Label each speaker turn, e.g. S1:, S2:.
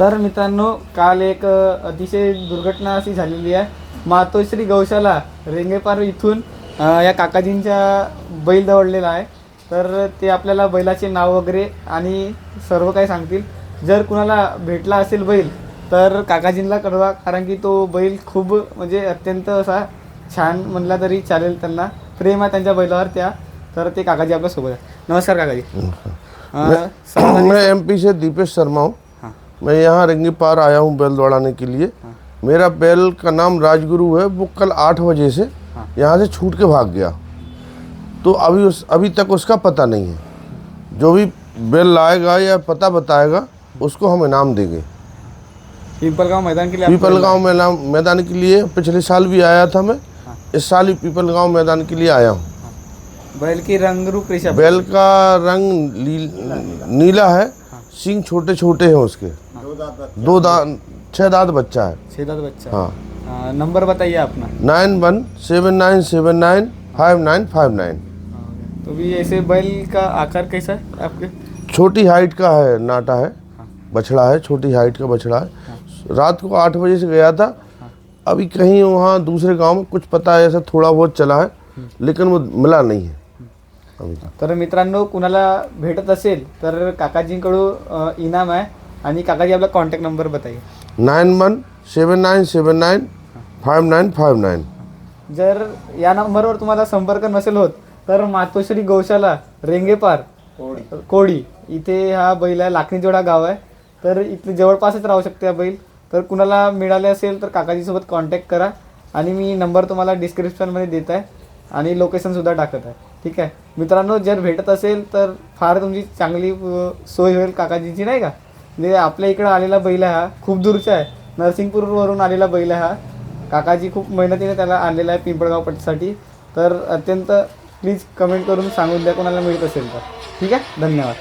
S1: तर मित्रांनो काल एक अतिशय दुर्घटना अशी झालेली आहे. मातोश्री गौशाला रेंगेपार इथून या काकाजींच्या बैल दवडलेला आहे. तर ते आपल्याला बैलाचे नाव वगैरे आणि सर्व काही सांगतील. जर कुणाला भेटला असेल बैल तर काकाजींना कळवा कारण की तो बैल खूप म्हणजे अत्यंत असा छान म्हणला तरी चालेल त्यांना. प्रेम आहे त्यांच्या बैलावर त्या तर ते काकाजी आपल्यासोबत आहे नमस्कार काकाजी. अ, सर्वांना-
S2: मैं एमपी से दीपेश शर्मा हाँ। मैं यहाँ रिंगी पार आया हूँ बैल दौड़ाने के लिए। हाँ। मेरा बैल का नाम राजगुरु है वो कल आठ बजे से
S1: हाँ।
S2: यहाँ से छूट के भाग गया। तो अभी उस अभी तक उसका पता नहीं है। जो भी बैल लाएगा या पता बताएगा उसको हम इनाम देंगे।
S1: पिंपलगाव मैदान के लिए
S2: पीपलगांव मैदान मैदान के लिए पिछले साल भी आया था मैं। इस साल ही पीपलगांव मैदान के लिए आया हूँ।
S1: बैल की रंग रूप
S2: बैल का रंग नीला है। सींग छोटे छोटे हैं उसके। दो दांत छह दांत बच्चा है।
S1: छेदात बच्चा
S2: हाँ।
S1: हाँ, नंबर बताइए अपना।
S2: Nine one seven nine seven nine five nine five nine.
S1: तो भी ऐसे बैल का आकार कैसा है आपके?
S2: छोटी हाइट का है नाटा है। बछड़ा है छोटी हाइट का बछड़ा है। रात को आठ बजे से गया था। अभी कहीं वहाँ दूसरे गाँव में कुछ पता है ऐसा थोड़ा बहुत चला है लेकिन वो मिला नहीं है। अभी तक।
S1: तर मित्रांनो कुणाला भेटत असेल तर काकाजींकडून अ, इनाम आहे. आणि काकाजी आपला कॉन्टॅक्ट नंबर बताइए
S2: nine one seven nine seven nine five nine five nine
S1: जर या नंबरवर तुम्हाला संपर्क नसेल होत तर मातोश्री गौशाला रेंगेपार कोडी. इथे हा बैल आहे लाखणीजोडा गाव आहे. तर इथले जवळपासच राहू शकते हा बैल. तर कुणाला मिळाले असेल तर काकाजीसोबत कॉन्टॅक्ट करा. आणि मी नंबर तुम्हाला डिस्क्रिप्शनमध्ये देत आहे. आणि लोकेशनसुद्धा टाकत आहे. ठीक आहे? मित्रांनो जर भेटत असेल तर फार तुमची चांगली सोय होईल काकाजीची नाही का? म्हणजे आपल्या इकडं आलेला बैल हा खूप दूरचा आहे. नरसिंगपूरवरून आलेला बैल हा. काकाजी खूप मेहनतीने त्याला आणलेला आहे पिंपळगाव पट्टीसाठी. तर अत्यंत प्लीज कमेंट करून सांगून द्या कोणाला मिळत असेल तर. ठीक आहे? धन्यवाद.